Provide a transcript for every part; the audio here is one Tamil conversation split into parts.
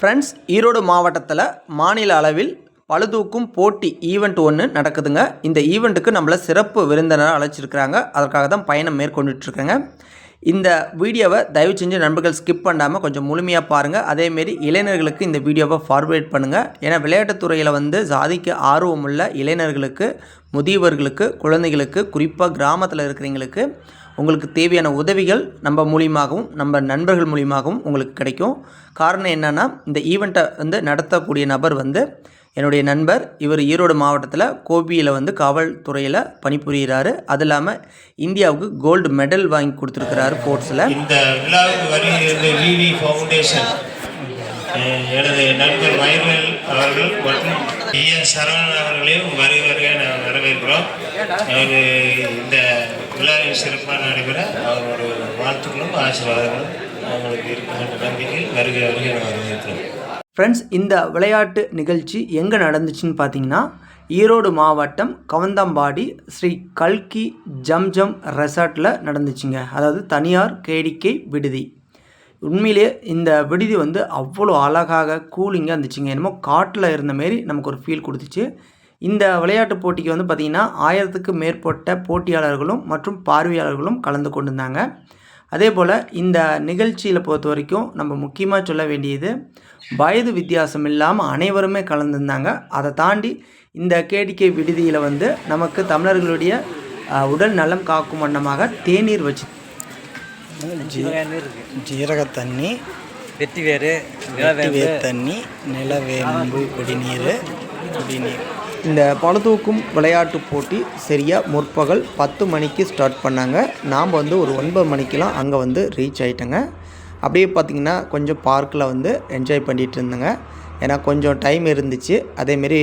ஃப்ரெண்ட்ஸ் ஈரோடு மாவட்டத்தில் மாநில அளவில் பழுதூக்கும் போட்டி ஈவெண்ட் ஒன்று நடக்குதுங்க. இந்த ஈவெண்ட்டுக்கு நம்மளை சிறப்பு விருந்தினர் அழைச்சிருக்கிறாங்க. அதற்காக தான் பயணம் மேற்கொண்டுட்ருக்கேங்க. இந்த வீடியோவை தயவு செஞ்சு நண்பர்கள் ஸ்கிப் பண்ணாமல் கொஞ்சம் முழுமையாக பாருங்கள் அதேமாரி இளைஞர்களுக்கு இந்த வீடியோவை ஃபார்வேர்ட் பண்ணுங்கள் ஏன்னா விளையாட்டுத்துறையில் வந்து சாதிக்க ஆர்வமுள்ள இளைஞர்களுக்கு முதியவர்களுக்கு குழந்தைகளுக்கு குறிப்பாக கிராமத்தில் இருக்கிறவங்களுக்கு உங்களுக்கு தேவையான உதவிகள் நம்ம மூலியமாகவும் நம்ம நண்பர்கள் மூலியமாகவும் உங்களுக்கு கிடைக்கும். காரணம் என்னென்னா இந்த ஈவெண்ட்டை வந்து நடத்தக்கூடிய நபர் வந்து என்னுடைய நண்பர். இவர் ஈரோடு மாவட்டத்தில் கோபியில் வந்து காவல்துறையில் பணிபுரிகிறாரு அது இல்லாமல் இந்தியாவுக்கு கோல்டு மெடல் வாங்கி கொடுத்துருக்கிறாரு ஸ்போர்ட்ஸில் இந்த விழாவுக்கு வருகிறது விவி ஃபவுண்டேஷன் எனது நண்பர் வயல்வேல் அவர்கள் மற்றும் டி என் சரவணன் அவர்களையும் வருக நான் வரவேற்கிறோம். அவர் இந்த விழாவில் சிறப்பாக நடைபெற அவரோட வாழ்த்துக்களும் ஆசீர்வாதங்களும் அவங்களுக்கு இருக்கின்ற நம்பிக்கையில் வருகிற வருக நான் வரவேற்கிறோம் ஃப்ரெண்ட்ஸ் இந்த விளையாட்டு நிகழ்ச்சி எங்கே நடந்துச்சுன்னு பார்த்தீங்கன்னா ஈரோடு மாவட்டம் கவந்தம்பாடி ஸ்ரீ கல்கி ஜம்ஜம் ரெசார்ட்டில் நடந்துச்சுங்க. அதாவது தனியார் கேடிக்கை விடுதி. உண்மையிலேயே இந்த விடுதி வந்து அவ்வளோ அழகாக கூலிங்காக இருந்துச்சுங்க. என்னமோ காட்டில் இருந்த மாரி நமக்கு ஒரு ஃபீல் கொடுத்துச்சு. இந்த விளையாட்டு போட்டிக்கு வந்து பார்த்திங்கன்னா ஆயிரத்துக்கு மேற்பட்ட போட்டியாளர்களும் மற்றும் பார்வையாளர்களும் கலந்து கொண்டிருந்தாங்க. அதே போல் இந்த நிகழ்ச்சியில் பொறுத்த வரைக்கும் நம்ம முக்கியமாக சொல்ல வேண்டியது வயது வித்தியாசம் இல்லாமல் அனைவருமே கலந்துருந்தாங்க. அதை தாண்டி இந்த கேடிக்கை விடுதியில் வந்து நமக்கு தமிழர்களுடைய உடல் நலம் காக்கும் வண்ணமாக தேநீர் வச்சு ஜீரக தண்ணி வெட்டி வேறு தண்ணி நிலவேம்பு குடிநீர் குடிநீர். இந்த பளுதூக்கும் விளையாட்டு போட்டி சரியாக முற்பகல் பத்து மணிக்கு ஸ்டார்ட் பண்ணாங்க. நாம் வந்து ஒரு ஒன்பது மணிக்கெலாம் அங்கே வந்து ரீச் ஆகிட்டோங்க அப்படியே பார்த்திங்கன்னா கொஞ்சம் பார்க்கில் வந்து என்ஜாய் பண்ணிகிட்டு இருந்தேங்க. ஏன்னா கொஞ்சம் டைம் இருந்துச்சு. அதேமாரி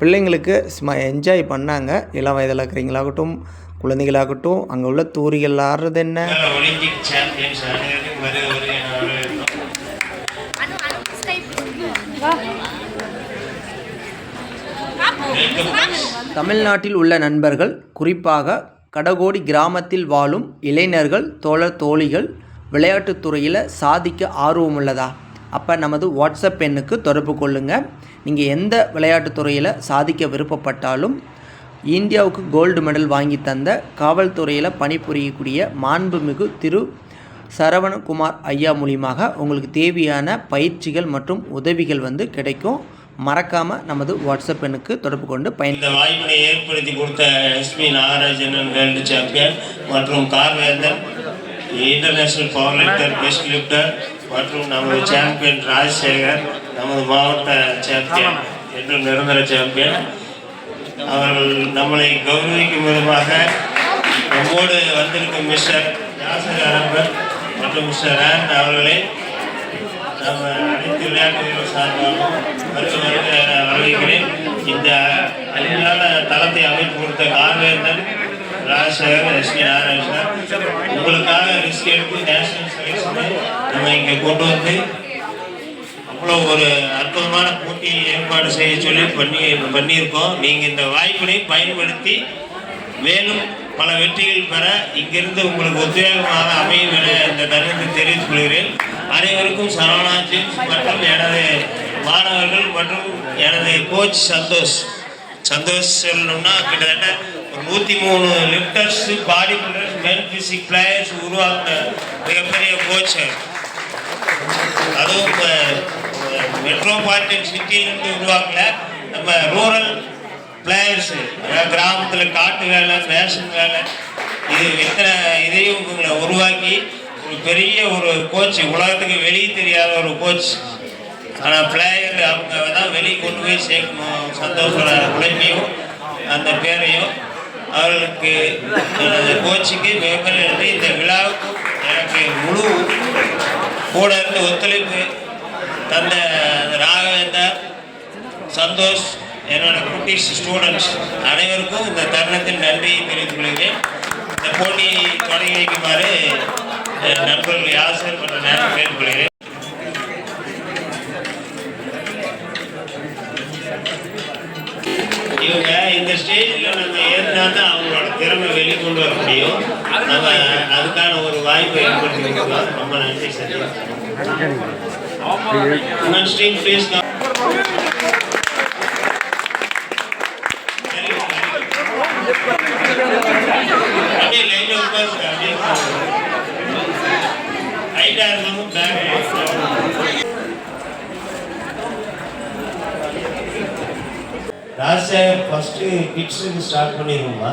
பிள்ளைங்களுக்கு சும்மா என்ஜாய் பண்ணாங்க. இளம் வயதில் இருக்கிறவங்களாகட்டும் குழந்தைகளாகட்டும் அங்கே உள்ள தூரிகள் ஆடுறது என்ன? ஒலிம்பிக் தமிழ்நாட்டில் உள்ள நண்பர்கள் குறிப்பாக கடகோடி கிராமத்தில் வாழும் இளைஞர்கள் தோழர் தோழிகள் விளையாட்டுத் துறையில் சாதிக்க ஆர்வமுள்ளதா? அப்போ நமது வாட்ஸ்அப் எண்ணுக்கு தொடர்பு கொள்ளுங்கள் நீங்கள் எந்த விளையாட்டுத் துறையில் சாதிக்க விருப்பப்பட்டாலும் இந்தியாவுக்கு கோல்டு மெடல் வாங்கி தந்த காவல்துறையில் பணிபுரியக்கூடிய மாண்புமிகு திரு. சரவணகுமார் ஐயா மூலியமாக உங்களுக்கு தேவையான பயிற்சிகள் மற்றும் உதவிகள் வந்து கிடைக்கும். மறக்காமல் நமது வாட்ஸ்அப் எண்ணுக்கு தொடர்பு கொண்டு பயன் இந்த வாய்ப்பினை ஏற்படுத்தி கொடுத்த எஸ்பி நாகராஜன் வேர்ல்டு சாம்பியன் மற்றும் Karvendhan international power lifter best lifter மற்றும் நமது சாம்பியன் ராஜசேகர் நமது மாவட்ட சாம்பியன் என்றும் நிரந்தர சாம்பியன் அவர்கள் நம்மளை கௌரவிக்கும் விதமாக நம்மோடு வந்திருக்கும் மிஸ்டர் யாசர் அரம்பர் மற்றும் மிஸ்டர் ரேன் அவர்களை அனைத்து விளையாட்டு வீரர்கள் சார்பாகவும் வரவேற்கிறேன். இந்த அருமையான தளத்தை அமைத்து கொடுத்த கார்வேந்தன் ராஜசேகர் எஸ்பி நாராயணன் உங்களுக்காக ரிஸ்க் எடுத்து நேஷனல் செலெக்ஷனை நம்ம இங்கே கொண்டு வந்து அவ்வளோ ஒரு அற்புதமான போட்டி ஏற்பாடு செய்ய சொல்லி பண்ணி பண்ணியிருக்கோம். நீங்கள் இந்த வாய்ப்பினை பயன்படுத்தி மேலும் பல வெற்றிகள் பெற இங்கிருந்து உங்களுக்கு உத்வேகமாக அமையும் என இந்த தருணத்தை தெரிவித்துக் கொள்கிறேன். அனைவருக்கும் சரவணா ஜேம்ஸ் மற்றும் எனது மாணவர்கள் மற்றும் எனது கோச் சந்தோஷ். சந்தோஷ் சொல்லணும்னா கிட்டத்தட்ட ஒரு நூற்றி மூணு lifters body builders men physique players உருவாக்கின மிகப்பெரிய கோச் அதுவும் இப்போ மெட்ரோபாலிட்டன் சிட்டியிலிருந்து உருவாக்கல நம்ம ரூரல் பிளேயர்ஸு கிராமத்தில் காட்டு வேலை ஃபேஷன் வேலை இது இத்தனை இதையும் உருவாக்கி ஒரு பெரிய ஒரு கோச் உலகத்துக்கு வெளியே தெரியாத ஒரு கோச் ஆனால் பிளேயர் அவங்க தான் வெளியே கொண்டு போய் சேர்க்கணும். சந்தோஷோட உழைப்பையும் அந்த பேரையும். அவர்களுக்கு எனது கோச்சுக்கு மிகப்பெரிய இந்த விழாவுக்கும் எனக்கு முழு கூட இருந்து ஒத்துழைப்பு தந்த ராகவேந்தர் சந்தோஷ் என்னோட குட்டிஸ் ஸ்டூடெண்ட்ஸ் அனைவருக்கும் இந்த தருணத்தில் நன்றியை தெரிவித்துக் கொள்கிறேன். இந்த போட்டியை தொடங்கி வைக்குமாறு நண்பர்கள் யாசர் மற்றும் நேரம் கேட்டுக்கொள்கிறேன் இவங்க இந்த ஸ்டேஜில் நம்ம ஏறினா தான் அவங்களோட திறமை வெளிக்கொண்டு வர முடியும் நம்ம அதுக்கான ஒரு வாய்ப்பை ஏற்படுத்தி ரொம்ப நன்றி சார் Women's team, ப்ளீஸ் அப்படியே லைனில் உட்காருங்க அப்படியே ராஜ்சாஹர் ஃபஸ்ட்டு கிட்ஸுக்கு ஸ்டார்ட் பண்ணிடுவோமா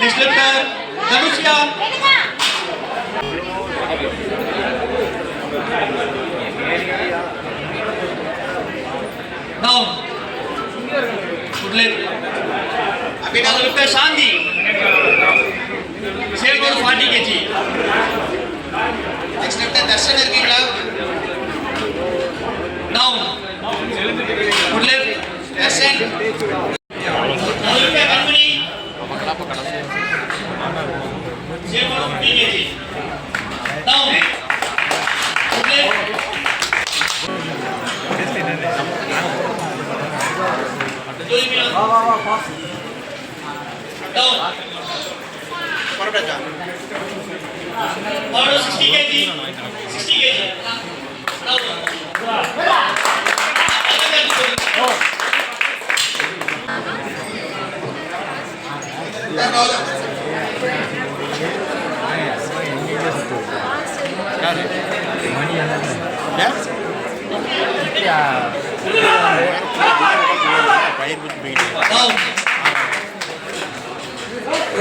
डिस्लेक्टर धनुष्या डाउन कुठले अभी डाउन रुपये शांती सेल कोड फाटी केजी नेक्स्ट लेफ़्ट दर्शन इरकी डाउन डाउन कुठले दर्शन Down. Forward 60 kg. 60 kg. Down. Down.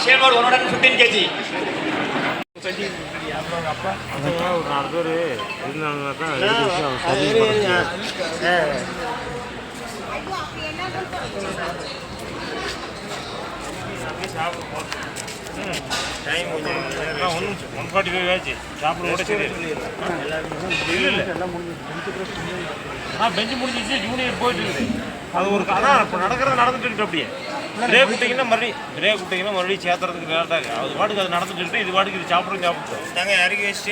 Lavanya, share about 115 kg. ஒரு நாலு பேர் இருந்தாங்கன்னா தான் டைம் ஒன்றும் ஒன் ஃபார்ட்டி ஃபைவ் ஆச்சு சாப்பிட கூட சரி இல்லை இல்லை ஆ பெஞ்சு முடிஞ்சிச்சு ஜூனியர் போயிட்டு இருக்குது அது ஒரு அதான் இப்போ நடக்கிறது நடந்துட்டு இருக்கு அப்படியே பிரேக் விட்டிங்கன்னா மறுபடியும் பிரேக் விட்டிங்கன்னா மறுபடியும் சேர்த்துறதுக்கு லேட்டாக அது பாட்டுக்கு அது நடந்துட்டு இது பாட்டுக்கு இது சாப்பிட்றோம் சாப்பிடுறோம்.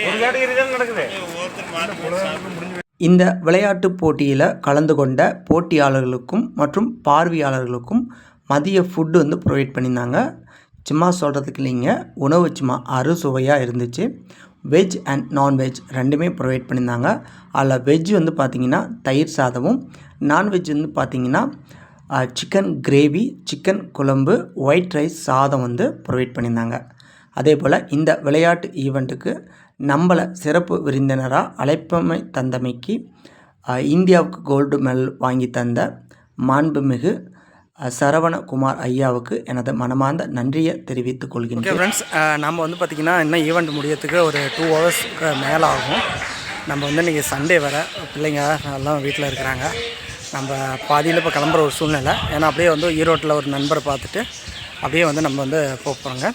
ஒரு கேட்டகரி தான் நடக்குது. ஒருத்தர் இந்த விளையாட்டுப் போட்டியில் கலந்து கொண்ட போட்டியாளர்களுக்கும் மற்றும் பார்வையாளர்களுக்கும் மதிய ஃபுட்டு வந்து ப்ரொவைட் பண்ணியிருந்தாங்க. சும்மா சொல்கிறதுக்கு இல்லைங்க. உணவு சும்மா அறுசுவையாக இருந்துச்சு. வெஜ் அண்ட் நான்வெஜ் ரெண்டுமே ப்ரொவைட் பண்ணியிருந்தாங்க. அதில் வெஜ் வந்து பார்த்திங்கன்னா தயிர் சாதமும் நான்வெஜ் வந்து பார்த்திங்கன்னா சிக்கன் கிரேவி சிக்கன் குழம்பு ஒயிட் ரைஸ் சாதம் வந்து ப்ரொவைட் பண்ணியிருந்தாங்க. அதே போல் இந்த விளையாட்டு ஈவெண்ட்டுக்கு நம்மளை சிறப்பு விருந்தினராக அழைப்பமை தந்தமைக்கு இந்தியாவுக்கு கோல்டு மெடல் வாங்கி தந்த மாண்புமிகு சரவணகுமார் ஐயாவுக்கு எனது மனமார்ந்த நன்றியை தெரிவித்துக் கொள்கிறேன் ஃப்ரெண்ட்ஸ் நம்ம வந்து பார்த்திங்கன்னா இன்னும் ஈவெண்ட் முடியறதுக்கு ஒரு டூ ஹவர்ஸ்க்கு மேலே ஆகும் நம்ம வந்து இன்றைக்கி சண்டே வர பிள்ளைங்க எல்லாம் வீட்டில் இருக்கிறாங்க. நம்ம பாதியில் இப்போ கிளம்புற ஒரு சூழ்நிலை. ஏன்னா அப்படியே வந்து ஈரோட்டில் ஒரு நண்பரை பார்த்துட்டு அப்படியே வந்து நம்ம வந்து போக போகிறோங்க